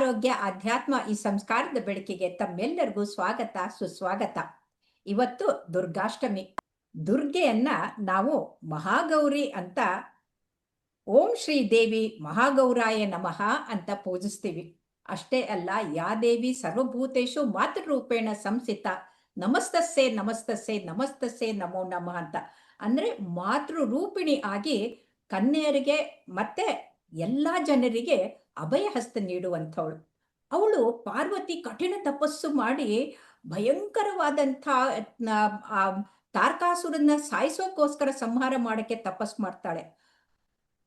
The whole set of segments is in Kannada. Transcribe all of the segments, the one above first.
ಆರೋಗ್ಯ ಅಧ್ಯಾತ್ಮ ಈ ಸಂಸ್ಕಾರದ ಬೆಳಕಿಗೆ ತಮ್ಮೆಲ್ಲರಿಗೂ ಸ್ವಾಗತ, ಸುಸ್ವಾಗತ. ಇವತ್ತು ದುರ್ಗಾಷ್ಟಮಿ. ದುರ್ಗೆಯನ್ನ ನಾವು ಮಹಾಗೌರಿ ಅಂತ ಓಂ ಶ್ರೀ ದೇವಿ ಮಹಾಗೌರಾಯ ನಮಃ ಅಂತ ಪೂಜಿಸ್ತೀವಿ. ಅಷ್ಟೇ ಅಲ್ಲ, ಯಾ ದೇವಿ ಸರ್ವಭೂತೇಶು ಮಾತೃರೂಪೇಣ ಸಂಸಿತ ನಮಸ್ತಸ್ಸೆ ನಮಸ್ತಸ್ಸೆ ನಮಸ್ತಸ್ಸೆ, ನಮೋ ನಮಃ ಅಂತ. ಅಂದ್ರೆ ಮಾತೃ ರೂಪಿಣಿ ಆಗಿ ಕನ್ಯರಿಗೆ ಮತ್ತೆ ಎಲ್ಲಾ ಜನರಿಗೆ ಅಭಯ ಹಸ್ತ ನೀಡುವಂಥವಳು. ಅವಳು ಪಾರ್ವತಿ ಕಠಿಣ ತಪಸ್ಸು ಮಾಡಿ ಭಯಂಕರವಾದಂಥ ತಾರ್ಕಾಸುರನ್ನ ಸಾಯಿಸೋಕೋಸ್ಕರ ಸಂಹಾರ ಮಾಡಕ್ಕೆ ತಪಸ್ ಮಾಡ್ತಾಳೆ.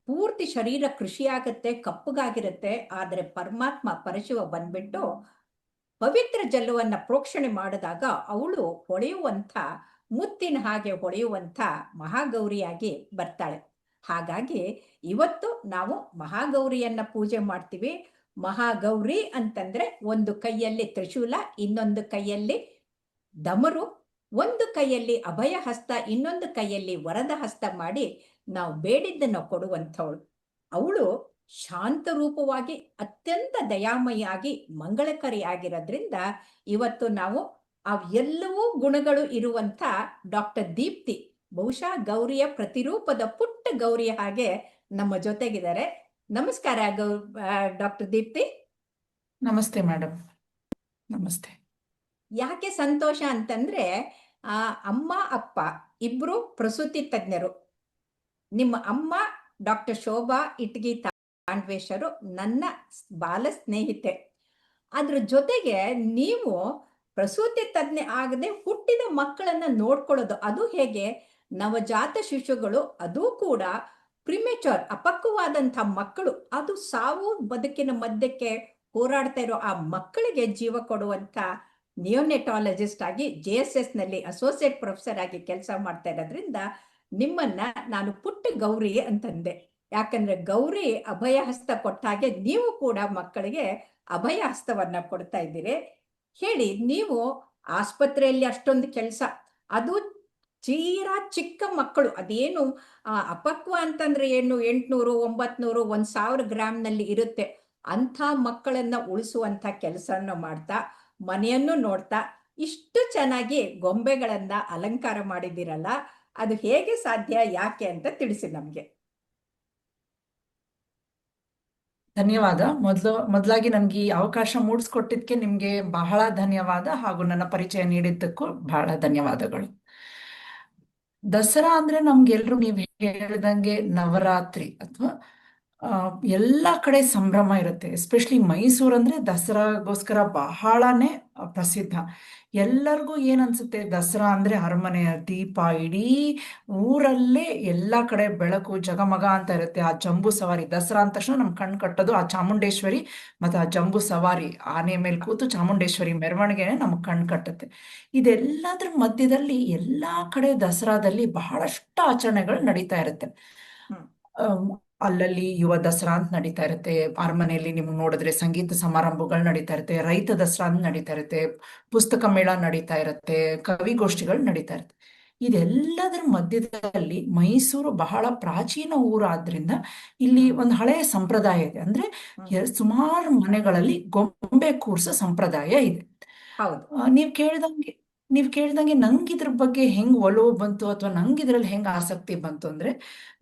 ಪೂರ್ತಿ ಶರೀರ ಕೃಷಿಯಾಗತ್ತೆ, ಕಪ್ಪಗಾಗಿರುತ್ತೆ, ಆದರೆ ಪರಮಾತ್ಮ ಪರಶಿವ ಬಂದ್ಬಿಟ್ಟು ಪವಿತ್ರ ಜಲವನ್ನ ಪ್ರೋಕ್ಷಣೆ ಮಾಡಿದಾಗ ಅವಳು ಹೊಳೆಯುವಂಥ, ಮುತ್ತಿನ ಹಾಗೆ ಹೊಳೆಯುವಂಥ ಮಹಾಗೌರಿಯಾಗಿ ಬರ್ತಾಳೆ. ಹಾಗಾಗಿ ಇವತ್ತು ನಾವು ಮಹಾಗೌರಿಯನ್ನ ಪೂಜೆ ಮಾಡ್ತೀವಿ. ಮಹಾಗೌರಿ ಅಂತಂದ್ರೆ ಒಂದು ಕೈಯಲ್ಲಿ ತ್ರಿಶೂಲ, ಇನ್ನೊಂದು ಕೈಯಲ್ಲಿ ದಮರು ಒಂದು ಕೈಯಲ್ಲಿ ಅಭಯ ಹಸ್ತ, ಇನ್ನೊಂದು ಕೈಯಲ್ಲಿ ವರದ ಹಸ್ತ ಮಾಡಿ ನಾವು ಬೇಡಿದ್ದನ್ನು ಕೊಡುವಂಥವಳು. ಅವಳು ಶಾಂತ ರೂಪವಾಗಿ ಅತ್ಯಂತ ದಯಾಮಯಿಯಾಗಿ ಮಂಗಳಕರಿಯಾಗಿರೋದ್ರಿಂದ ಇವತ್ತು ನಾವು ಅವೆಲ್ಲವೂ ಗುಣಗಳು ಇರುವಂತ ಡಾಕ್ಟರ್ ದೀಪ್ತಿ ಬಹುಶಃ ಗೌರಿಯ ಪ್ರತಿರೂಪದ ಪುಟ್ಟ ಗೌರಿಯ ಹಾಗೆ ನಮ್ಮ ಜೊತೆಗಿದ್ದಾರೆ. ನಮಸ್ಕಾರ ಗೌ ಡಾಕ್ಟರ್ ದೀಪ್ತಿ. ನಮಸ್ತೆ ಮೇಡಮ್ ನಮಸ್ತೆ. ಯಾಕೆ ಸಂತೋಷ ಅಂತಂದ್ರೆ ಆ ಅಮ್ಮ ಅಪ್ಪ ಇಬ್ರು ಪ್ರಸೂತಿ ತಜ್ಞರು. ನಿಮ್ಮ ಅಮ್ಮ ಡಾಕ್ಟರ್ ಶೋಭಾ ಇಟ್ಗಿ ತಾಂಡ್ವೇಶರು ನನ್ನ ಬಾಲ ಸ್ನೇಹಿತೆ. ಅದ್ರ ಜೊತೆಗೆ ನೀವು ಪ್ರಸೂತಿ ತಜ್ಞೆ ಆಗದೆ ಹುಟ್ಟಿದ ಮಕ್ಕಳನ್ನ ನೋಡ್ಕೊಳ್ಳೋದು ಅದು ಹೇಗೆ? ನವಜಾತ ಶಿಶುಗಳು ಅದು ಕೂಡ ಪ್ರಿಮೆಚರ್ ಅಪಕ್ವವಾದಂಥ ಮಕ್ಕಳು. ಅದು ಸಾವು ಬದುಕಿನ ಮಧ್ಯಕ್ಕೆ ಹೋರಾಡ್ತಾ ಇರೋ ಆ ಮಕ್ಕಳಿಗೆ ಜೀವ ಕೊಡುವಂತ ನಿಯೋನೆಟಾಲಜಿಸ್ಟ್ ಆಗಿ ಜೆ ಎಸ್ ಎಸ್ನಲ್ಲಿ ಅಸೋಸಿಯೇಟ್ ಪ್ರೊಫೆಸರ್ ಆಗಿ ಕೆಲಸ ಮಾಡ್ತಾ ಇರೋದ್ರಿಂದ ನಿಮ್ಮನ್ನ ನಾನು ಪುಟ್ಟ ಗೌರಿ ಅಂತಂದೆ. ಯಾಕಂದ್ರೆ ಗೌರಿ ಅಭಯ ಹಸ್ತ ಕೊಟ್ಟ ಹಾಗೆ ನೀವು ಕೂಡ ಮಕ್ಕಳಿಗೆ ಅಭಯ ಹಸ್ತವನ್ನ ಕೊಡ್ತಾ ಇದ್ದೀರಿ. ಹೇಳಿ, ನೀವು ಆಸ್ಪತ್ರೆಯಲ್ಲಿ ಅಷ್ಟೊಂದು ಕೆಲಸ, ಅದು ತೀರಾ ಚಿಕ್ಕ ಮಕ್ಕಳು. ಅದೇನು ಅಪಕ್ವ ಅಂತಂದ್ರೆ ಏನು? ಎಂಟ್ನೂರು, ಒಂಬತ್ನೂರು, ಒಂದ್ ಸಾವಿರ ಗ್ರಾಮ್ನಲ್ಲಿ ಇರುತ್ತೆ. ಅಂಥ ಮಕ್ಕಳನ್ನ ಉಳಿಸುವಂತ ಕೆಲಸನ ಮಾಡ್ತಾ, ಮನೆಯನ್ನು ನೋಡ್ತಾ, ಇಷ್ಟು ಚೆನ್ನಾಗಿ ಗೊಂಬೆಗಳನ್ನ ಅಲಂಕಾರ ಮಾಡಿದ್ದೀರಲ್ಲ, ಅದು ಹೇಗೆ ಸಾಧ್ಯ, ಯಾಕೆ ಅಂತ ತಿಳಿಸಿ ನಮ್ಗೆ. ಧನ್ಯವಾದ. ಮೊದಲು, ಮೊದಲಾಗಿ ನನಗೆ ಈ ಅವಕಾಶ ಮೂಡಿಸ್ಕೊಟ್ಟಿದ್ದಕ್ಕೆ ನಿಮಗೆ ಬಹಳ ಧನ್ಯವಾದ ಹಾಗೂ ನನ್ನ ಪರಿಚಯ ನೀಡಿದ್ದಕ್ಕೂ ಬಹಳ ಧನ್ಯವಾದಗಳು. ದಸರಾ ಅಂದ್ರೆ ನಮ್ಗೆಲ್ರು ನೀವು ಹೇಳ್ದಂಗೆ ನವರಾತ್ರಿ ಅಥವಾ ಎಲ್ಲ ಕಡೆ ಸಂಭ್ರಮ ಇರುತ್ತೆ. ಎಸ್ಪೆಷಲಿ ಮೈಸೂರು ಅಂದ್ರೆ ದಸರಾಗೋಸ್ಕರ ಬಹಳನೇ ಪ್ರಸಿದ್ಧ. ಎಲ್ಲರಿಗೂ ಏನನ್ಸುತ್ತೆ ದಸರಾ ಅಂದ್ರೆ ಅರಮನೆಯ ದೀಪ ಇಡೀ ಊರಲ್ಲೇ ಎಲ್ಲ ಕಡೆ ಬೆಳಕು ಜಗಮಗ ಅಂತ ಇರುತ್ತೆ. ಆ ಜಂಬೂ ಸವಾರಿ ದಸರಾ ಅಂದ ತಕ್ಷಣ ನಮ್ಮ ಕಣ್ಣು ಕಟ್ಟೋದು ಆ ಚಾಮುಂಡೇಶ್ವರಿ ಮತ್ತೆ ಆ ಜಂಬೂ ಸವಾರಿ. ಆನೆ ಮೇಲೆ ಕೂತು ಚಾಮುಂಡೇಶ್ವರಿ ಮೆರವಣಿಗೆನೆ ನಮ್ಮ ಕಣ್ಣು ಕಟ್ಟುತ್ತೆ. ಇದೆಲ್ಲದ್ರ ಮಧ್ಯದಲ್ಲಿ ಎಲ್ಲ ಕಡೆ ದಸರಾದಲ್ಲಿ ಬಹಳಷ್ಟು ಆಚರಣೆಗಳು ನಡೀತಾ ಇರುತ್ತೆ. ಅಲ್ಲಲ್ಲಿ ಯುವ ದಸರಾ ಅಂತ ನಡೀತಾ ಇರುತ್ತೆ. ಅರಮನೆಯಲ್ಲಿ ನಿಮ್ಗೆ ನೋಡಿದ್ರೆ ಸಂಗೀತ ಸಮಾರಂಭಗಳು ನಡೀತಾ ಇರುತ್ತೆ. ರೈತ ದಸರಾ ಅಂತ ನಡೀತಾ ಇರುತ್ತೆ. ಪುಸ್ತಕ ಮೇಳ ನಡೀತಾ ಇರುತ್ತೆ. ಕವಿಗೋಷ್ಠಿಗಳು ನಡೀತಾ ಇರುತ್ತೆ. ಇದೆಲ್ಲದರ ಮಧ್ಯದಲ್ಲಿ ಮೈಸೂರು ಬಹಳ ಪ್ರಾಚೀನ ಊರಾದ್ರಿಂದ ಇಲ್ಲಿ ಒಂದು ಹಳೆಯ ಸಂಪ್ರದಾಯ ಇದೆ. ಅಂದ್ರೆ ಸುಮಾರು ಮನೆಗಳಲ್ಲಿ ಗೊಂಬೆ ಕೂರ್ಸೋ ಸಂಪ್ರದಾಯ ಇದೆ. ಹೌದು. ನೀವ್ ಕೇಳಿದಂಗೆ ನೀವ್ ಕೇಳಿದಂಗೆ ನಂಗೆ ಇದ್ರ ಬಗ್ಗೆ ಹೆಂಗ್ ಒಲವು ಬಂತು ಅಥವಾ ನಂಗೆ ಇದ್ರಲ್ಲಿ ಹೆಂಗ್ ಆಸಕ್ತಿ ಬಂತು ಅಂದ್ರೆ,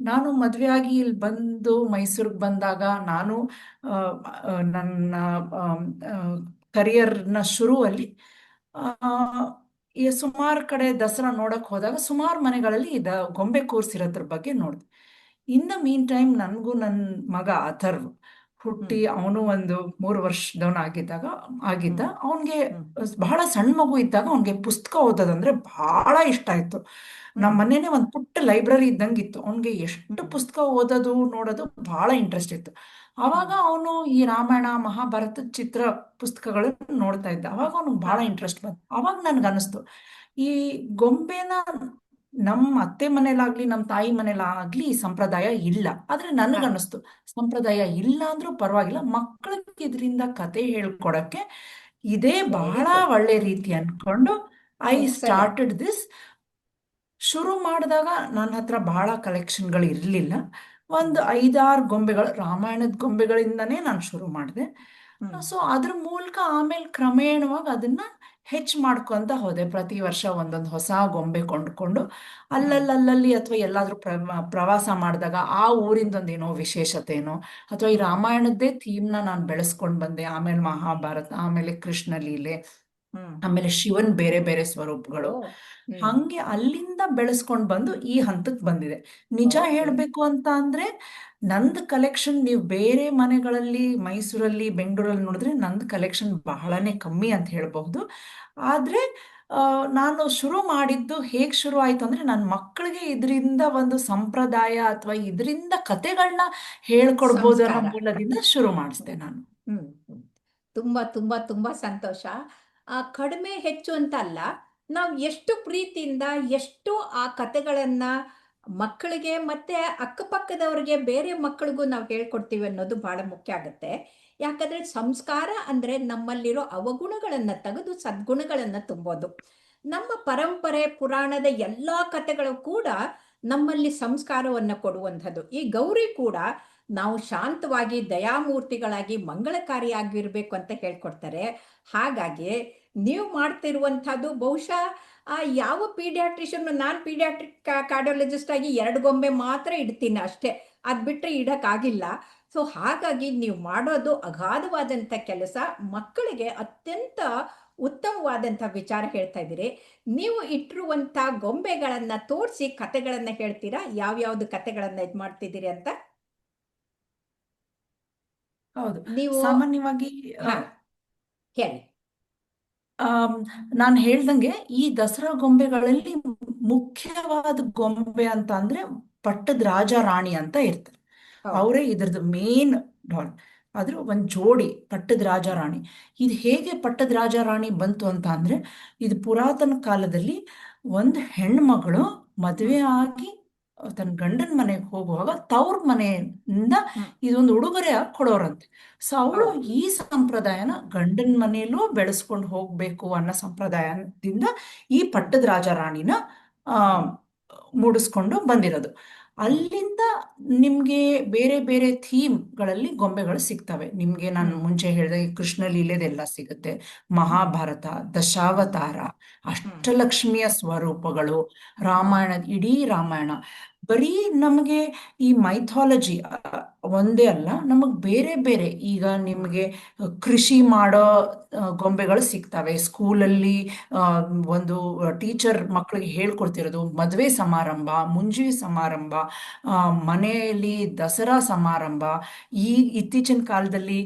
ನಾನು ಮದುವೆಯಾಗಿ ಇಲ್ಲಿ ಬಂದು ಮೈಸೂರಿಗೆ ಬಂದಾಗ ನಾನು ನನ್ನ ಕರಿಯರ್ನ ಶುರುವಲ್ಲಿ ಸುಮಾರು ಕಡೆ ದಸರಾ ನೋಡಕ್ ಹೋದಾಗ ಸುಮಾರು ಮನೆಗಳಲ್ಲಿ ಇದ ಗೊಂಬೆ ಕೂರ್ಸಿರೋದ್ರ ಬಗ್ಗೆ ನೋಡಿದೆ. ಇನ್ ದ ಮೀನ್ ಟೈಮ್ ನನಗೂ ನನ್ನ ಮಗ ಅಥರ್ವ್. ಹುಟ್ಟಿ ಅವನು ಒಂದು ಮೂರು ವರ್ಷದವನ ಆಗಿದ್ದಾಗ ಆಗಿದ್ದ. ಅವನ್ಗೆ ಬಹಳ ಸಣ್ಣ ಮಗು ಇದ್ದಾಗ ಅವನ್ಗೆ ಪುಸ್ತಕ ಓದೋದಂದ್ರೆ ಬಹಳ ಇಷ್ಟ ಆಯ್ತು. ನಮ್ಮ ಮನೇನೆ ಒಂದು ಪುಟ್ಟ ಲೈಬ್ರರಿ ಇದ್ದಂಗಿತ್ತು. ಅವನ್ಗೆ ಎಷ್ಟು ಪುಸ್ತಕ ಓದೋದು ನೋಡೋದು ಬಹಳ ಇಂಟ್ರೆಸ್ಟ್ ಇತ್ತು. ಅವಾಗ ಅವನು ಈ ರಾಮಾಯಣ ಮಹಾಭಾರತ ಚಿತ್ರ ಪುಸ್ತಕಗಳನ್ನ ನೋಡ್ತಾ ಇದ್ದ. ಅವಾಗ ಅವನಿಗೆ ಬಹಳ ಇಂಟ್ರೆಸ್ಟ್ ಬಂತು. ಅವಾಗ ನನ್ಗೆ ಅನಿಸ್ತು ಈ ಗೊಂಬೆನ ನಮ್ಮ ಅತ್ತೆ ಮನೇಲಾಗ್ಲಿ ನಮ್ಮ ತಾಯಿ ಮನೇಲಾಗ್ಲಿ ಸಂಪ್ರದಾಯ ಇಲ್ಲ. ಆದ್ರೆ ನನಗನ್ನಿಸ್ತು ಸಂಪ್ರದಾಯ ಇಲ್ಲ ಅಂದ್ರೂ ಪರವಾಗಿಲ್ಲ. ಮಕ್ಕಳಿಗೆ ಇದರಿಂದ ಕತೆ ಹೇಳ್ಕೊಡಕ್ಕೆ ಇದೇ ಬಹಳ ಒಳ್ಳೆ ರೀತಿ ಅನ್ಕೊಂಡು ಐ ಸ್ಟಾರ್ಟೆಡ್ ದಿಸ್. ಶುರು ಮಾಡಿದಾಗ ನನ್ನ ಹತ್ರ ಬಹಳ ಕಲೆಕ್ಷನ್ಗಳು ಇರಲಿಲ್ಲ. ಒಂದು ಐದಾರು ಗೊಂಬೆಗಳು ರಾಮಾಯಣದ ಗೊಂಬೆಗಳಿಂದನೇ ನಾನು ಶುರು ಮಾಡಿದೆ. ಸೊ ಅದ್ರ ಮೂಲಕ ಆಮೇಲೆ ಕ್ರಮೇಣವಾಗಿ ಅದನ್ನ ಹೆಚ್ಚು ಮಾಡ್ಕೊಂತ ಹೋದೆ ಪ್ರತಿ ವರ್ಷ ಒಂದೊಂದು ಹೊಸ ಗೊಂಬೆ ಕೊಂಡ್ಕೊಂಡು. ಅಲ್ಲಲ್ಲಲ್ಲಿ ಅಥವಾ ಎಲ್ಲಾದ್ರೂ ಪ್ರ ಪ್ರವಾಸ ಮಾಡಿದಾಗ ಆ ಊರಿಂದೊಂದೇನೋ ವಿಶೇಷತೆನೋ ಅಥವಾ ಈ ರಾಮಾಯಣದ್ದೇ ಥೀಮ್ನ ನಾನು ಬೆಳೆಸ್ಕೊಂಡು ಬಂದೆ. ಆಮೇಲೆ ಮಹಾಭಾರತ ಆಮೇಲೆ ಕೃಷ್ಣ ಲೀಲೆ ಆಮೇಲೆ ಶಿವನ್ ಬೇರೆ ಬೇರೆ ಸ್ವರೂಪಗಳು. ಹಂಗೆ ಅಲ್ಲಿಂದ ಬೆಳೆಸ್ಕೊಂಡು ಬಂದು ಈ ಹಂತಕ್ಕೆ ಬಂದಿದೆ. ನಿಜ ಹೇಳಬೇಕು ಅಂತ ಅಂದ್ರೆ ನಂದು ಕಲೆಕ್ಷನ್ ನೀವು ಬೇರೆ ಮನೆಗಳಲ್ಲಿ ಮೈಸೂರಲ್ಲಿ ಬೆಂಗಳೂರಲ್ಲಿ ನೋಡಿದ್ರೆ ನಂದು ಕಲೆಕ್ಷನ್ ಬಹಳನೇ ಕಮ್ಮಿ ಅಂತ ಹೇಳಬಹುದು. ಆದ್ರೆ ನಾನು ಶುರು ಮಾಡಿದ್ದು ಹೇಗೆ ಶುರು ಆಯ್ತು ಅಂದ್ರೆ ನನ್ನ ಮಕ್ಕಳಿಗೆ ಇದರಿಂದ ಒಂದು ಸಂಪ್ರದಾಯ ಅಥವಾ ಇದರಿಂದ ಕತೆಗಳನ್ನ ಹೇಳ್ಕೊಡ್ಬೋದು ಅನ್ನೋ ಮೂಲದಿಂದ ಶುರು ಮಾಡಿಸ್ದೆ ನಾನು. ಹ್ಮ್ ಹ್ಮ್. ತುಂಬಾ ತುಂಬಾ ತುಂಬಾ ಸಂತೋಷ. ಆ, ಕಡಿಮೆ ಹೆಚ್ಚು ಅಂತ ಅಲ್ಲ ನಾವು ಎಷ್ಟು ಪ್ರೀತಿಯಿಂದ ಎಷ್ಟು ಆ ಕತೆಗಳನ್ನ ಮಕ್ಕಳಿಗೆ ಮತ್ತೆ ಅಕ್ಕಪಕ್ಕದವ್ರಿಗೆ ಬೇರೆ ಮಕ್ಕಳಿಗೂ ನಾವು ಹೇಳ್ಕೊಡ್ತೀವಿ ಅನ್ನೋದು ಬಹಳ ಮುಖ್ಯ ಆಗುತ್ತೆ. ಯಾಕಂದ್ರೆ ಸಂಸ್ಕಾರ ಅಂದ್ರೆ ನಮ್ಮಲ್ಲಿರೋ ಅವಗುಣಗಳನ್ನ ತೆಗೆದು ಸದ್ಗುಣಗಳನ್ನ ತುಂಬೋದು. ನಮ್ಮ ಪರಂಪರೆ, ಪುರಾಣದ ಎಲ್ಲಾ ಕಥೆಗಳು ಕೂಡ ನಮ್ಮಲ್ಲಿ ಸಂಸ್ಕಾರವನ್ನ ಕೊಡುವಂಥದ್ದು. ಈ ಗೌರಿ ಕೂಡ ನಾವು ಶಾಂತವಾಗಿ ದಯಾಮೂರ್ತಿಗಳಾಗಿ ಮಂಗಳಕಾರಿಯಾಗಿರ್ಬೇಕು ಅಂತ ಹೇಳ್ಕೊಡ್ತಾರೆ. ಹಾಗಾಗಿ ನೀವು ಮಾಡ್ತಿರುವಂಥದ್ದು ಬಹುಶಃ ಆ ಯಾವ ಪೀಡಿಯಾಟ್ರಿಷನ್ ನಾನು ಪೀಡಿಯಾಟ್ರಿಕ್ ಕಾರ್ಡಿಯಾಲಜಿಸ್ಟ್ ಆಗಿ ಎರಡು ಗೊಂಬೆ ಮಾತ್ರ ಇಡ್ತೀನಿ ಅಷ್ಟೇ. ಅದು ಬಿಟ್ಟರೆ ಇಡೋಕ್ಕಾಗಿಲ್ಲ. ಸೊ ಹಾಗಾಗಿ ನೀವು ಮಾಡೋದು ಅಗಾಧವಾದಂಥ ಕೆಲಸ. ಮಕ್ಕಳಿಗೆ ಅತ್ಯಂತ ಉತ್ತಮವಾದಂಥ ವಿಚಾರ ಹೇಳ್ತಾ ಇದ್ದೀರಿ. ನೀವು ಇಟ್ಟಿರುವಂಥ ಗೊಂಬೆಗಳನ್ನ ತೋರಿಸಿ ಕತೆಗಳನ್ನ ಹೇಳ್ತೀರಾ? ಯಾವ್ಯಾವ್ದು ಕತೆಗಳನ್ನ ಇದು ಮಾಡ್ತಿದ್ದೀರಿ ಅಂತ? ಹೌದು. ನೀವು ಸಾಮಾನ್ಯವಾಗಿ ಹೇಳಿ. ನಾನು ಹೇಳ್ದಂಗೆ ಈ ದಸರಾ ಗೊಂಬೆಗಳಲ್ಲಿ ಮುಖ್ಯವಾದ ಗೊಂಬೆ ಅಂತ ಅಂದ್ರೆ ಪಟ್ಟದ ರಾಜ ರಾಣಿ ಅಂತ ಇರ್ತಾರೆ ಅವರೇ ಇದ್ರದ್ದು ಮೇನ್ ಡಾಲ್ ಆದ್ರೆ ಒಂದು ಜೋಡಿ ಪಟ್ಟದ ರಾಜ ರಾಣಿ. ಇದು ಹೇಗೆ ಪಟ್ಟದ ರಾಜ ರಾಣಿ ಬಂತು ಅಂತ ಅಂದ್ರೆ ಇದು ಪುರಾತನ ಕಾಲದಲ್ಲಿ ಒಂದು ಹೆಣ್ಮಗಳು ಮದುವೆ ಆಗಿ ತನ್ನ ಗಂಡನ ಮನೆಗೆ ಹೋಗುವಾಗ ತವ್ರ ಮನೆಯಿಂದ ಇದೊಂದು ಉಡುಗೊರೆ ಕೊಡೋರಂತೆ. ಸೊ ಅವಳು ಈ ಸಂಪ್ರದಾಯನ ಗಂಡನ ಮನೆಯಲ್ಲೂ ಬೆಳೆಸ್ಕೊಂಡು ಹೋಗ್ಬೇಕು ಅನ್ನೋ ಸಂಪ್ರದಾಯದಿಂದ ಈ ಪಟ್ಟದ ರಾಜ ರಾಣಿನ ಆ ಮೂಡಿಸ್ಕೊಂಡು ಬಂದಿರೋದು. ಅಲ್ಲಿಂದ ನಿಮ್ಗೆ ಬೇರೆ ಬೇರೆ ಥೀಮ್ಗಳಲ್ಲಿ ಗೊಂಬೆಗಳು ಸಿಗ್ತವೆ. ನಿಮ್ಗೆ ನಾನು ಮುಂಚೆ ಹೇಳಿದಾಗ ಕೃಷ್ಣ ಲೀಲೆದೆಲ್ಲ ಸಿಗುತ್ತೆ. ಮಹಾಭಾರತ ದಶಾವತಾರ ಅಷ್ಟಲಕ್ಷ್ಮಿಯ ಸ್ವರೂಪಗಳು ರಾಮಾಯಣ ಇಡೀ ರಾಮಾಯಣ. ಬರೀ ನಮಗೆ ಈ ಮೈಥಾಲಜಿ ಒಂದೇ ಅಲ್ಲ ನಮಗೆ ಬೇರೆ ಬೇರೆ ಈಗ ನಿಮಗೆ ಕೃಷಿ ಮಾಡೋ ಗೊಂಬೆಗಳು ಸಿಗ್ತವೆ. ಸ್ಕೂಲಲ್ಲಿ ಒಂದು ಟೀಚರ್ ಮಕ್ಕಳಿಗೆ ಹೇಳ್ಕೊಡ್ತಿರೋದು ಮದುವೆ ಸಮಾರಂಭ ಮುಂಜಿ ಸಮಾರಂಭ ಆ, ಮನೆಯಲ್ಲಿ ದಸರಾ ಸಮಾರಂಭ. ಈ ಇತ್ತೀಚಿನ ಕಾಲದಲ್ಲಿ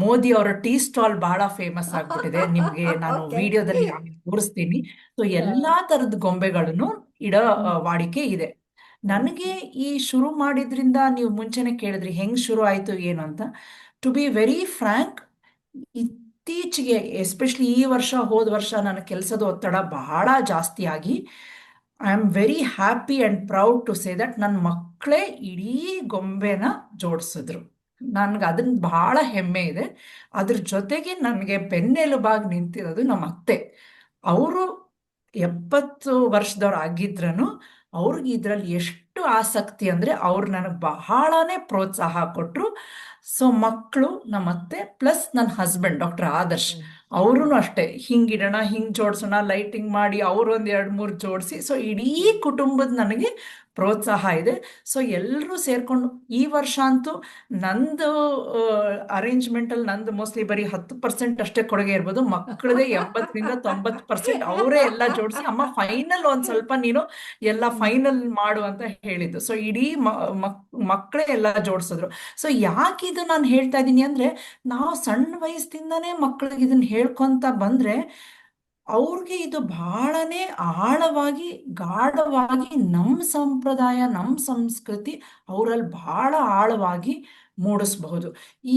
ಮೋದಿ ಅವರ ಟೀ ಸ್ಟಾಲ್ ಬಹಳ ಫೇಮಸ್ ಆಗ್ಬಿಟ್ಟಿದೆ. ನಿಮ್ಗೆ ನಾನು ವಿಡಿಯೋದಲ್ಲಿ ಆಮೇಲೆ ತೋರಿಸ್ತೀನಿ. ಸೊ ಎಲ್ಲಾ ತರದ ಗೊಂಬೆಗಳನ್ನು ಇಡೋ ವಾಡಿಕೆ ಇದೆ. ನನಗೆ ಈ ಶುರು ಮಾಡಿದ್ರಿಂದ ನೀವು ಮುಂಚೆನೆ ಕೇಳಿದ್ರಿ, ಹೆಂಗ್ ಶುರು ಆಯ್ತು, ಏನು ಅಂತ. ಟು ಬಿ ವೆರಿ ಫ್ರಾಂಕ್ ಇತ್ತೀಚೆಗೆ ಎಸ್ಪೆಷಲಿ ಈ ವರ್ಷ, ಹೋದ ವರ್ಷ ನನ್ನ ಕೆಲಸದ ಒತ್ತಡ ಬಹಳ ಜಾಸ್ತಿ ಆಗಿ I am very happy and proud to say that ನನ್ನ ಮಕ್ಕಳೇ ಇಡೀ ಗೊಂಬೆನ ಜೋಡಿಸಿದ್ರು. ನನ್ಗೆ ಅದನ್ನ ಬಹಳ ಹೆಮ್ಮೆ ಇದೆ. ಅದ್ರ ಜೊತೆಗೆ ನನಗೆ ಬೆನ್ನೆಲುಬಾಗಿ ನಿಂತಿರೋದು ನಮ್ಮ ಅತ್ತೆ. ಅವರು ಎಪ್ಪತ್ತು ವರ್ಷದವ್ರು ಆಗಿದ್ರನು ಅವ್ರಿಗೆ ಇದರಲ್ಲಿ ಎಷ್ಟು ಆಸಕ್ತಿ ಅಂದರೆ ಅವ್ರು ನನಗೆ ಬಹಳನೇ ಪ್ರೋತ್ಸಾಹ ಕೊಟ್ಟರು ಸೊ ಮಕ್ಕಳು ನಮ್ಮ ಅತ್ತೆ ಪ್ಲಸ್ ನನ್ನ ಹಸ್ಬೆಂಡ್ ಡಾಕ್ಟರ್ ಆದರ್ಶ್ ಅವರೂ ಅಷ್ಟೇ. ಹಿಂಗಿಡೋಣ ಹಿಂಗೆ ಜೋಡಿಸೋಣ ಲೈಟಿಂಗ್ ಮಾಡಿ ಅವರು ಒಂದು ಎರಡು ಮೂರು ಜೋಡಿಸಿ. ಸೊ ಇಡೀ ಕುಟುಂಬದ ನನಗೆ ಪ್ರೋತ್ಸಾಹ ಇದೆ. ಸೊ ಎಲ್ಲರೂ ಸೇರ್ಕೊಂಡು ಈ ವರ್ಷ ಅಂತೂ ನಂದು ಅರೇಂಜ್ಮೆಂಟ್ ಅಲ್ಲಿ ನಂದು ಮೋಸ್ಟ್ಲಿ ಬರೀ ಹತ್ತು ಪರ್ಸೆಂಟ್ ಅಷ್ಟೇ ಕೊಡುಗೆ ಇರ್ಬೋದು. ಮಕ್ಕಳದೇ ಎಂಬತ್ತರಿಂದ ತೊಂಬತ್ತು ಪರ್ಸೆಂಟ್ ಅವರೇ ಎಲ್ಲ ಜೋಡಿಸಿ, ಅಮ್ಮ ಫೈನಲ್ ಒಂದು ಸ್ವಲ್ಪ ನೀನು ಎಲ್ಲ ಫೈನಲ್ ಮಾಡು ಅಂತ ಹೇಳಿದ್ದು. ಸೊ ಇಡೀ ಮಕ್ಕಳೇ ಎಲ್ಲ ಜೋಡಿಸಿದ್ರು. ಸೊ ಯಾಕೆ ಇದು ನಾನು ಹೇಳ್ತಾ ಇದ್ದೀನಿ ಅಂದ್ರೆ, ನಾವು ಸಣ್ಣ ವಯಸ್ಸಿಂದಾನೇ ಮಕ್ಕಳಿಗೆ ಇದನ್ನ ಹೇಳ್ಕೊಂತ ಬಂದ್ರೆ ಅವ್ರಿಗೆ ಇದು ಬಹಳನೇ ಆಳವಾಗಿ ಗಾಢವಾಗಿ ನಮ್ಮ ಸಂಪ್ರದಾಯ ನಮ್ಮ ಸಂಸ್ಕೃತಿ ಅವರಲ್ಲಿ ಬಹಳ ಆಳವಾಗಿ ಮೂಡಿಸ್ಬಹುದು.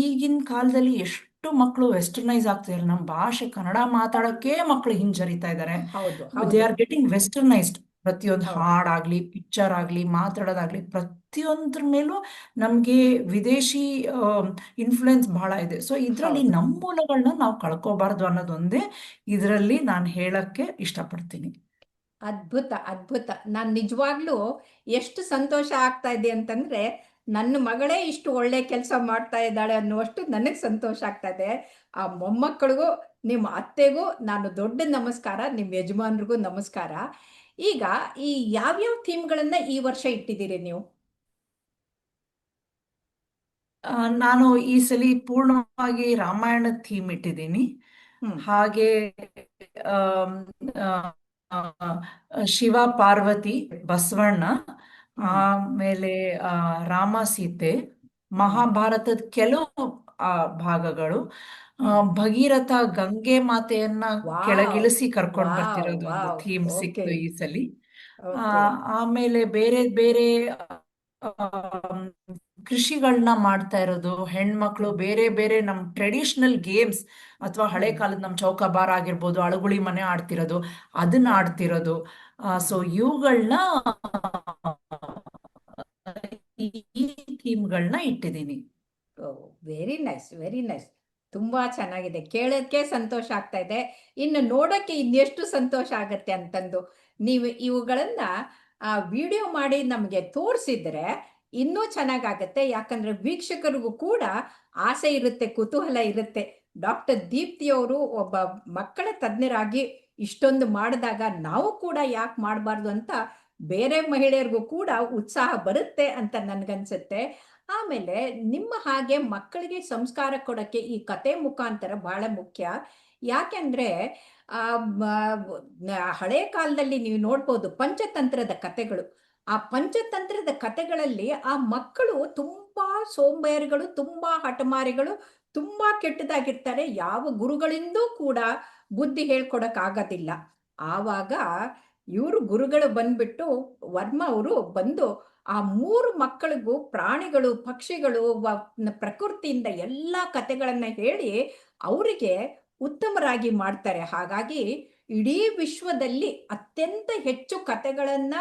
ಈಗಿನ ಕಾಲದಲ್ಲಿ ಎಷ್ಟು ಮಕ್ಕಳು ವೆಸ್ಟರ್ನೈಸ್ ಆಗ್ತಿದ್ದಾರೆ ನಮ್ಮ ಭಾಷೆ ಕನ್ನಡ ಮಾತಾಡೋಕೆ ಮಕ್ಕಳು ಹಿಂಜರಿತಾ ಇದ್ದಾರೆ. ದೇ ಆರ್ ಗೆಟಿಂಗ್ ವೆಸ್ಟರ್ನೈಸ್ಡ್ ಪ್ರತಿಯೊಂದು ಹಾಡಾಗ್ಲಿ ಪಿಕ್ಚರ್ ಆಗ್ಲಿ ಮಾತಾಡೋದಾಗ್ಲಿ ಪ್ರತಿಯೊಂದ್ರ ಮೇಲೂ ನಮ್ಗೆ ವಿದೇಶಿ ಇನ್ಫ್ಲುಯೆನ್ಸ್ ಬಹಳ ಇದೆ. ಸೊ ಇದರಲ್ಲಿ ನಮ್ಮ ಮೂಲಗಳನ್ನ ನಾವು ಕಳ್ಕೋಬಾರ್ದು ಅನ್ನೋದೊಂದೇ ಇದರಲ್ಲಿ ನಾನು ಹೇಳಕ್ಕೆ ಇಷ್ಟಪಡ್ತೀನಿ. ಅದ್ಭುತ ಅದ್ಭುತ. ನಾನು ನಿಜವಾಗ್ಲೂ ಎಷ್ಟು ಸಂತೋಷ ಆಗ್ತಾ ಇದೆ ಅಂತಂದ್ರೆ ನನ್ನ ಮಗಳೇ ಇಷ್ಟು ಒಳ್ಳೆ ಕೆಲಸ ಮಾಡ್ತಾ ಇದ್ದಾಳೆ ಅನ್ನುವಷ್ಟು ನನಗೆ ಸಂತೋಷ ಆಗ್ತಾ ಇದೆ. ಆ ಮೊಮ್ಮಕ್ಕಳಿಗೂ ನಿಮ್ಮ ಅತ್ತೆಗೂ ನಾನು ದೊಡ್ಡ ನಮಸ್ಕಾರ ನಿಮ್ಮ ಯಜಮಾನ್ರಿಗೂ ನಮಸ್ಕಾರ. ಈಗ ಈ ಯಾವ್ಯಾವ ಥೀಮ್ಗಳನ್ನ ಈ ವರ್ಷ ಇಟ್ಟಿದ್ದೀರಿ ನೀವು? ನಾನು ಈ ಸಲಿ ಪೂರ್ಣವಾಗಿ ರಾಮಾಯಣ ಥೀಮ್ ಇಟ್ಟಿದ್ದೀನಿ. ಹಾಗೆ ಶಿವ ಪಾರ್ವತಿ ಬಸವಣ್ಣ ಆಮೇಲೆ ರಾಮ ಸೀತೆ ಮಹಾಭಾರತದ ಕೆಲವು ಭಾಗಗಳು. ಭಗೀರಥ ಗಂಗೆ ಮಾತೆಯನ್ನ ಕೆಳಗಿಳಿಸಿ ಕರ್ಕೊಂಡ್ ಬರ್ತಿರೋದು ಥೀಮ್ ಸಿಕ್ತು ಈ ಸಲಿ. ಆಮೇಲೆ ಬೇರೆ ಬೇರೆ ಕೃಷಿಗಳನ್ನ ಮಾಡ್ತಾ ಇರೋದು ಹೆಣ್ಮಕ್ಳು ಬೇರೆ ಬೇರೆ ನಮ್ ಟ್ರೆಡಿಷನಲ್ ಗೇಮ್ಸ್ ಅಥವಾ ಹಳೆ ಕಾಲದ ನಮ್ ಚೌಕಾಬಾರ್ ಆಗಿರ್ಬೋದು ಅಳುಗುಳಿ ಮನೆ ಆಡ್ತಿರೋದು ಅದನ್ನ ಆಡ್ತಿರೋದು. ಸೊ ಇವುಗಳನ್ನ ಈ ಥೀಮ್ಗಳನ್ನ ಇಟ್ಟಿದ್ದೀನಿ ವೆರಿ ನೈಸ್ ವೆರಿ ನೈಸ್. ತುಂಬಾ ಚೆನ್ನಾಗಿದೆ. ಕೇಳೋದಕ್ಕೆ ಸಂತೋಷ ಆಗ್ತಾ ಇದೆ. ಇನ್ನು ನೋಡೋಕ್ಕೆ ಇನ್ನೆಷ್ಟು ಸಂತೋಷ ಆಗತ್ತೆ ಅಂತಂದು ನೀವು ಇವುಗಳನ್ನ, ಆ ವಿಡಿಯೋ ಮಾಡಿ ನಮಗೆ ತೋರಿಸಿದ್ರೆ ಇನ್ನೂ ಚೆನ್ನಾಗಾಗತ್ತೆ. ಯಾಕಂದ್ರೆ ವೀಕ್ಷಕರಿಗೂ ಕೂಡ ಆಸೆ ಇರುತ್ತೆ, ಕುತೂಹಲ ಇರುತ್ತೆ. ಡಾಕ್ಟರ್ ದೀಪ್ತಿಯವರು ಒಬ್ಬ ಮಕ್ಕಳ ತಜ್ಞರಾಗಿ ಇಷ್ಟೊಂದು ಮಾಡಿದಾಗ ನಾವು ಕೂಡ ಯಾಕೆ ಮಾಡಬಾರ್ದು ಅಂತ ಬೇರೆ ಮಹಿಳೆಯರಿಗೂ ಕೂಡ ಉತ್ಸಾಹ ಬರುತ್ತೆ ಅಂತ ನನ್ಗನ್ಸುತ್ತೆ. ಆಮೇಲೆ ನಿಮ್ಮ ಹಾಗೆ ಮಕ್ಕಳಿಗೆ ಸಂಸ್ಕಾರ ಕೊಡಕ್ಕೆ ಈ ಕತೆ ಮುಖಾಂತರ ಬಹಳ ಮುಖ್ಯ. ಯಾಕೆಂದ್ರೆ, ಆ ಹಳೆ ಕಾಲದಲ್ಲಿ ನೀವು ನೋಡ್ಬೋದು ಪಂಚತಂತ್ರದ ಕತೆಗಳು. ಆ ಪಂಚತಂತ್ರದ ಕತೆಗಳಲ್ಲಿ ಆ ಮಕ್ಕಳು ತುಂಬಾ ಸೋಂಬೇರಿಗಳು, ತುಂಬಾ ಹಠಮಾರಿಗಳು, ತುಂಬಾ ಕೆಟ್ಟದಾಗಿರ್ತಾರೆ. ಯಾವ ಗುರುಗಳಿಂದೂ ಕೂಡ ಬುದ್ಧಿ ಹೇಳ್ಕೊಡಕ್ ಆಗೋದಿಲ್ಲ ಆವಾಗ ಇವರು ಗುರುಗಳು ಬಂದ್ಬಿಟ್ಟು ವರ್ಮ ಅವರು ಬಂದು ಆ ಮೂರು ಮಕ್ಕಳಿಗೂ ಪ್ರಾಣಿಗಳು, ಪಕ್ಷಿಗಳು ಪ್ರಕೃತಿಯಿಂದ ಎಲ್ಲಾ ಕತೆಗಳನ್ನ ಹೇಳಿ ಅವರಿಗೆ ಉತ್ತಮರಾಗಿ ಮಾಡ್ತಾರೆ. ಹಾಗಾಗಿ ಇಡೀ ವಿಶ್ವದಲ್ಲಿ ಅತ್ಯಂತ ಹೆಚ್ಚು ಕತೆಗಳನ್ನ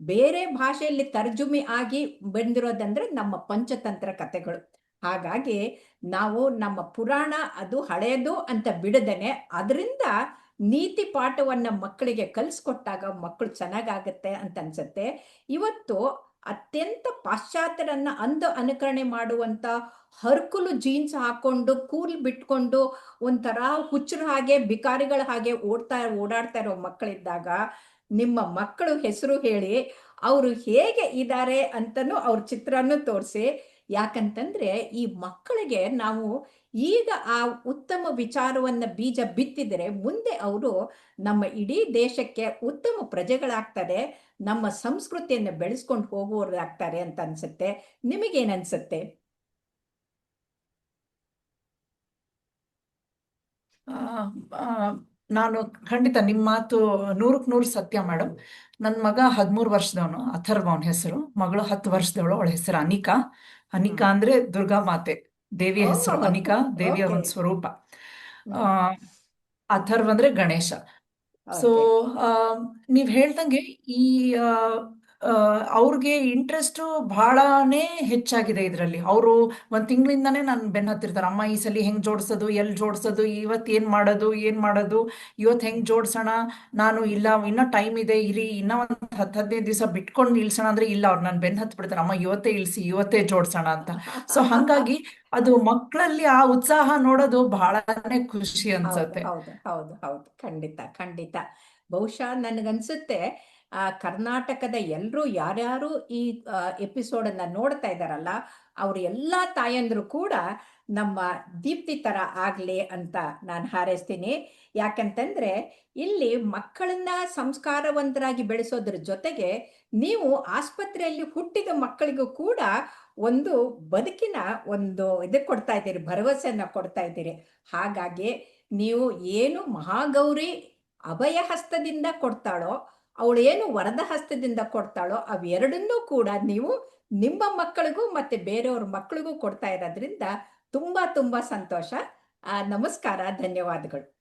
ಬೇರೆ ಭಾಷೆಯಲ್ಲಿ ತರ್ಜುಮೆ ಆಗಿ ಬಂದಿರೋದಂದ್ರೆ ನಮ್ಮ ಪಂಚತಂತ್ರ ಕಥೆಗಳು. ಹಾಗಾಗಿ ನಾವು ನಮ್ಮ ಪುರಾಣ ಅದು ಹಳೆಯದು ಅಂತ ಬಿಡದೇನೆ ಅದರಿಂದ ನೀತಿ ಪಾಠವನ್ನ ಮಕ್ಕಳಿಗೆ ಕಲಿಸ್ಕೊಟ್ಟಾಗ ಮಕ್ಕಳು ಚೆನ್ನಾಗಾಗತ್ತೆ ಅಂತ ಅನ್ಸುತ್ತೆ. ಇವತ್ತು ಅತ್ಯಂತ ಪಾಶ್ಚಾತ್ಯರನ್ನ ಅಂದು ಅನುಕರಣೆ ಮಾಡುವಂತ ಹರ್ಕುಲು ಜೀನ್ಸ್ ಹಾಕೊಂಡು ಕೂಲ್ ಬಿಟ್ಕೊಂಡು ಒಂಥರ ಹುಚ್ಚರ ಹಾಗೆ ಬಿಕಾರಿಗಳ ಹಾಗೆ ಓಡ್ತಾ, ಓಡಾಡ್ತಾ ಇರೋ ಮಕ್ಕಳಿದ್ದಾಗ ನಿಮ್ಮ ಮಕ್ಕಳು ಹೆಸರು ಹೇಳಿ ಅವರು ಹೇಗೆ ಇದ್ದಾರೆ ಅಂತನೂ ಅವ್ರ ಚಿತ್ರನೂ ತೋರಿಸಿ. ಯಾಕಂತಂದ್ರೆ ಈ ಮಕ್ಕಳಿಗೆ ನಾವು ಈಗ ಆ ಉತ್ತಮ ವಿಚಾರವನ್ನ ಬೀಜ ಬಿತ್ತಿದರೆ ಮುಂದೆ ಅವರು ನಮ್ಮ ಇಡೀ ದೇಶಕ್ಕೆ ಉತ್ತಮ ಪ್ರಜೆಗಳಾಗ್ತಾರೆ ನಮ್ಮ ಸಂಸ್ಕೃತಿಯನ್ನು ಬೆಳೆಸ್ಕೊಂಡು ಹೋಗುವವರಾಗ್ತಾರೆ ಅಂತ ಅನ್ಸುತ್ತೆ. ನಿಮಗೇನನ್ಸುತ್ತೆ? ನಾನು ಖಂಡಿತ ನಿಮ್ಮ ಮಾತು ನೂರಕ್ಕೆ ನೂರು ಸತ್ಯ ಮೇಡಮ್ ನನ್ನ ಮಗ ಹದಿಮೂರು ವರ್ಷದವನು ಅಥರ್ವ ಅವನ ಹೆಸರು. ಮಗಳು ಹತ್ತು ವರ್ಷದವಳು ಅವಳ ಹೆಸರು ಅನಿಕಾ. ಅನಿಕಾ ಅಂದ್ರೆ ದುರ್ಗಾ ಮಾತೆ. ದೇವಿಯ ಹೆಸರು ಅನಿಕಾ ದೇವಿಯ ಒಂದು ಸ್ವರೂಪ. ಅಥರ್ವ ಅಂದ್ರೆ ಗಣೇಶ. ಸೊ ನೀವ್ ಹೇಳ್ದಂಗೆ ಈ ಅವ್ರಿಗೆ ಇಂಟ್ರೆಸ್ಟು ಬಹಳನೇ ಹೆಚ್ಚಾಗಿದೆ ಇದರಲ್ಲಿ. ಅವರು ಒಂದ್ ತಿಂಗಳಿಂದಾನೇ ನಾನು ಬೆನ್ ಹತ್ತಿರ್ತಾರೆ. ಅಮ್ಮ ಈ ಸಲ ಹೆಂಗ್ ಜೋಡಿಸೋದು? ಎಲ್ ಜೋಡಿಸೋದು? ಇವತ್ ಏನ್ ಮಾಡೋದು? ಏನ್ ಮಾಡೋದು? ಇವತ್ ಹೆಂಗ್ ಜೋಡಿಸೋಣ? ನಾನು ಇಲ್ಲ ಇನ್ನ ಟೈಮ್ ಇದೆ ಇರಿ ಇನ್ನ ಒಂದ್ ಹತ್ತು ಹದಿನೈದು ದಿವಸ ಬಿಟ್ಕೊಂಡು ನಿಲ್ಸೋಣ ಅಂದ್ರೆ ಇಲ್ಲ ಅವ್ರು ನನ್ ಬೆನ್ ಹತ್ತಿ ಬಿಡ್ತಾರೆ ಅಮ್ಮ ಇವತ್ತೇ ಇಳಿಸಿ ಇವತ್ತೇ ಜೋಡಿಸೋಣ ಅಂತ. ಸೊ ಹಾಗಾಗಿ ಅದು ಮಕ್ಕಳಲ್ಲಿ ಆ ಉತ್ಸಾಹ ನೋಡೋದು ಬಹಳನೇ ಖುಷಿ ಅನ್ಸುತ್ತೆ. ಹೌದು ಹೌದು ಹೌದು. ಖಂಡಿತ ಖಂಡಿತ. ಬಹುಶಃ ನನಗನ್ಸುತ್ತೆ ಕರ್ನಾಟಕದ ಎಲ್ಲರೂ ಯಾರ್ಯಾರು ಈ ಎಪಿಸೋಡ್ ಅನ್ನ ನೋಡ್ತಾ ಇದ್ದಾರಲ್ಲ ಅವ್ರ ಎಲ್ಲಾ ತಾಯಂದ್ರು ಕೂಡ ನಮ್ಮ ದೀಪ್ತಿ ತರ ಆಗಲಿ ಅಂತ ನಾನು ಹಾರೈಸ್ತೀನಿ. ಯಾಕಂತಂದ್ರೆ ಇಲ್ಲಿ ಮಕ್ಕಳನ್ನ ಸಂಸ್ಕಾರವಂತರಾಗಿ ಬೆಳೆಸೋದ್ರ ಜೊತೆಗೆ ನೀವು ಆಸ್ಪತ್ರೆಯಲ್ಲಿ ಹುಟ್ಟಿದ ಮಕ್ಕಳಿಗೂ ಕೂಡ ಒಂದು ಬದುಕಿನ ಒಂದು ಇದು ಕೊಡ್ತಾ ಇದ್ದೀರಿ, ಭರವಸೆಯನ್ನು ಕೊಡ್ತಾ ಇದ್ದೀರಿ. ಹಾಗಾಗಿ ನೀವು ಏನು ಮಹಾಗೌರಿ ಅಭಯ ಹಸ್ತದಿಂದ ಕೊಡ್ತಾಳೋ ಅವಳು ಏನು ವರದ ಹಸ್ತದಿಂದ ಕೊಡ್ತಾಳೋ ಅವೆರಡನ್ನೂ ಕೂಡ ನೀವು ನಿಮ್ಮ ಮಕ್ಕಳಿಗೂ ಮತ್ತೆ ಬೇರೆಯವ್ರ ಮಕ್ಕಳಿಗೂ ಕೊಡ್ತಾ ಇರೋದ್ರಿಂದ ತುಂಬಾ ತುಂಬಾ ಸಂತೋಷ. ನಮಸ್ಕಾರ, ಧನ್ಯವಾದಗಳು.